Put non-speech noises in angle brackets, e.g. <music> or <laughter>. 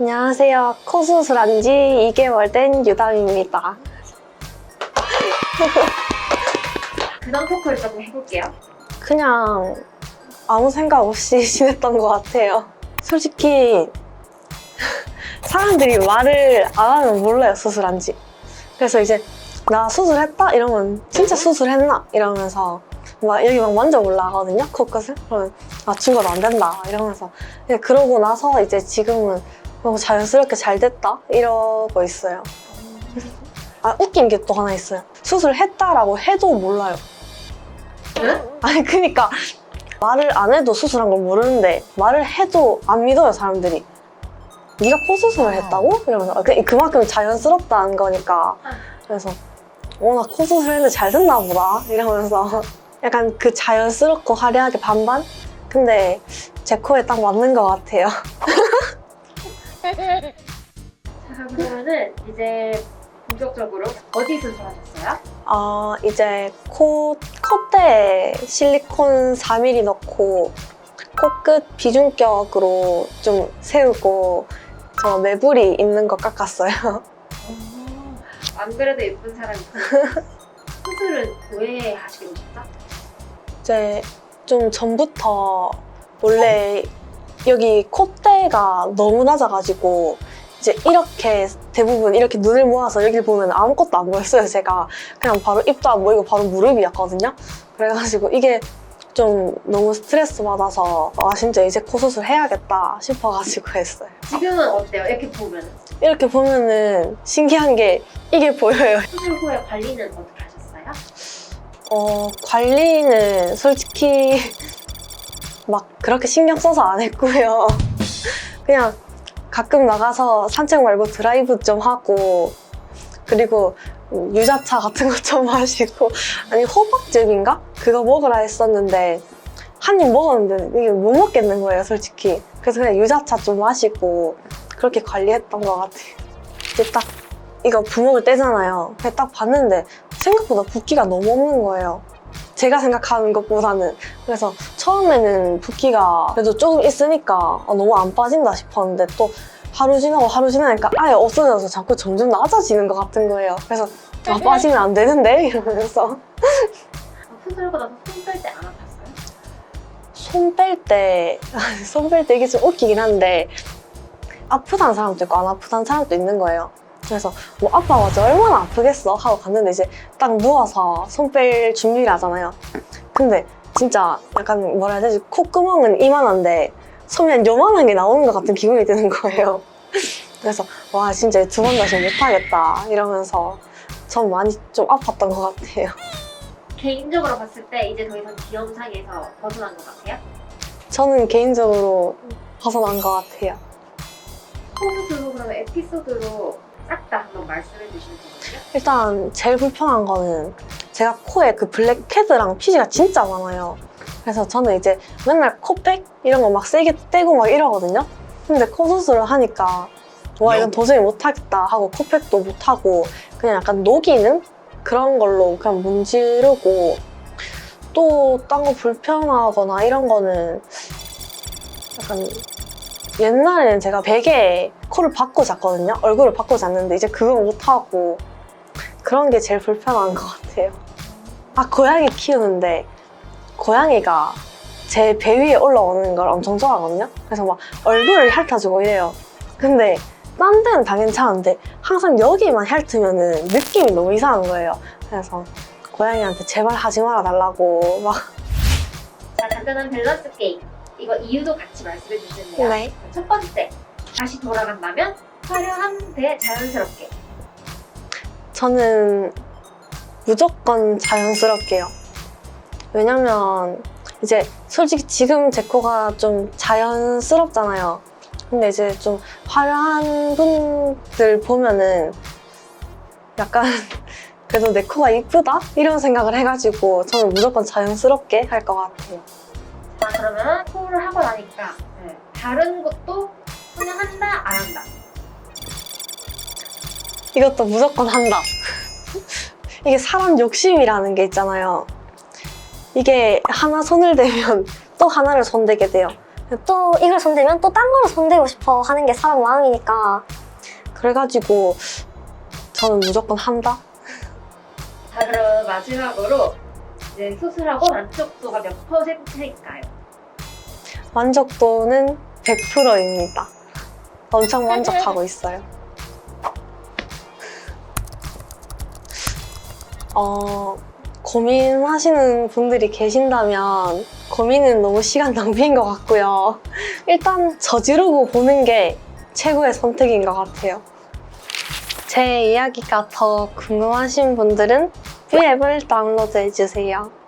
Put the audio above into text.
안녕하세요. 코 수술한 지 2개월 된 유담입니다. 그런 토크를 조금 해볼게요. 그냥 아무 생각 없이 <laughs> 지냈던 것 같아요. 솔직히 사람들이 말을 안 하면 몰라요, 수술한지. 그래서 이제 나 수술했다? 이러면 진짜 수술했나? 이러면서 막 여기 막 만져 올라가거든요, 코끝을. 그러면 아, 죽어도 안 된다. 이러면서. 그러고 나서 이제 지금은 너무 자연스럽게 잘 됐다? 이러고 있어요. 아, 웃긴 게 또 하나 있어요. 수술했다라고 해도 몰라요. 응? 아니 그니까 말을 안 해도 수술한 걸 모르는데 말을 해도 안 믿어요 사람들이 네가 코 수술을 했다고? 이러면서 아, 그- 그만큼 자연스럽다는 거니까 그래서 어나 코 수술했는데 잘 됐나 보다 이러면서 <laughs> 약간 그 자연스럽고 화려하게 반반? 근데 제 코에 딱 맞는 것 같아요 <laughs> 자, 그러면은 이제 본격적으로 어디 수술하셨어요? 어 이제 코 콧대에 실리콘 4mm 넣고 코끝 비중격으로 좀 세우고 저 매부리 있는 거 깎았어요. 안 그래도 예쁜 사람이 <laughs> 수술은 왜 하시게 되셨죠? 이제 좀 전부터 원래 여기 콧대가 너무 낮아가지고 이제 이렇게 대부분 이렇게 눈을 모아서 여기를 보면 아무것도 안 보였어요. 제가 그냥 바로 입도 안 보이고 바로 무릎이었거든요. 그래가지고 이게 좀 너무 스트레스 받아서 아 진짜 이제 코 수술 해야겠다 싶어가지고 했어요. 지금은 어때요? 이렇게 보면 이렇게 보면은 신기한 게 이게 보여요. 수술 후에 관리는 어떻게 하셨어요? 어, 관리는 솔직히 막 그렇게 신경 써서 안 했고요. <laughs> 그냥 가끔 나가서 산책 말고 드라이브 좀 하고, 그리고 유자차 같은 것 좀 <laughs> 마시고, 아니, 호박즙인가? 그거 먹으라 했었는데, 한 입 먹었는데 이게 못 먹겠는 거예요, 솔직히. 그래서 그냥 유자차 좀 마시고, 그렇게 관리했던 것 같아요. 이제 딱 이거 부먹을 떼잖아요. 근데 딱 봤는데, 생각보다 붓기가 너무 없는 거예요. 제가 생각하는 것보다는. 그래서 처음에는 붓기가 그래도 조금 있으니까 아, 너무 안 빠진다 싶었는데 또 하루 지나고 하루 지나니까 아예 없어져서 자꾸 점점 낮아지는 것 같은 거예요. 그래서 아, 빠지면 안 되는데? <laughs> 이러면서. 어, 수술 하고 나서 손 뺄 때 안 아팠어요? 손 뺄 때, <laughs> 손 뺄 때 이게 좀 웃기긴 한데, 아프다는 사람도 있고 안 아프다는 사람도 있는 거예요. 그래서 뭐 아파가지고 얼마나 아프겠어 하고 갔는데 이제 딱 누워서 손 뺄 준비를 하잖아요. 근데 진짜 약간 뭐라 해야 되지? 콧구멍은 이만한데 한 요만한 게 나오는 것 같은 기분이 드는 거예요. <laughs> 그래서 와 진짜 두 번 다시 못하겠다 이러면서 전 많이 좀 아팠던 것 같아요. 개인적으로 봤을 때 이제 더 이상 비염상에서 벗어난 것 같아요? 저는 개인적으로 벗어난 것 같아요. 후 그러면 에피소드로 싹 다 한번 말씀해 주시면 되거든요. 일단 제일 불편한 거는 제가 코에 그 블랙헤드랑 피지가 진짜 많아요. 그래서 저는 이제 맨날 코백 이런 거 막 세게 떼고 막 이러거든요. 근데 코 수술을 하니까 와 이건 도저히 못하겠다 하고 코백도 못하고 그냥 약간 녹이는 그런 걸로 그냥 문지르고 또 딴 거 불편하거나 이런 거는 약간 옛날에는 제가 베개에 코를 박고 잤거든요. 얼굴을 박고 잤는데 이제 그거 못하고 그런 게 제일 불편한 것 같아요. 아, 고양이 키우는데 고양이가 제 배 위에 올라오는 걸 엄청 좋아하거든요. 그래서 막 얼굴을 핥아주고 이래요. 근데 딴 데는 다 괜찮은데 항상 여기만 핥으면은 느낌이 너무 이상한 거예요. 그래서 고양이한테 제발 하지 말아 달라고 막 자, 간단한 밸런스 게임. 이거 이유도 같이 말씀해 주시면 돼요. 네. 첫 번째, 다시 돌아간다면 화려한 대 자연스럽게. 저는 무조건 자연스럽게요. 왜냐면 이제 솔직히 지금 제 코가 좀 자연스럽잖아요. 근데 이제 좀 화려한 분들 보면은 약간 <laughs> 그래도 내 코가 이쁘다? 이런 생각을 해가지고 저는 무조건 자연스럽게 할 것 같아요. 자, 그러면 코를 하고 나니까 네, 다른 것도 그냥 한다, 안 한다. 이것도 무조건 한다. 이게 사람 욕심이라는 게 있잖아요. 이게 하나 손을 대면 또 하나를 손대게 돼요. 또 이걸 손대면 또 딴 거를 손대고 싶어 하는 게 사람 마음이니까 그래가지고 저는 무조건 한다. 자 그럼 마지막으로 이제 수술하고 만족도가 몇 퍼센트일까요? 만족도는 100%입니다. 엄청 만족하고 있어요. 어, 고민하시는 분들이 계신다면 고민은 너무 시간 낭비인 것 같고요. 일단 저지르고 보는 게 최고의 선택인 것 같아요. 제 이야기가 더 궁금하신 분들은 뷰앱을 다운로드 해주세요.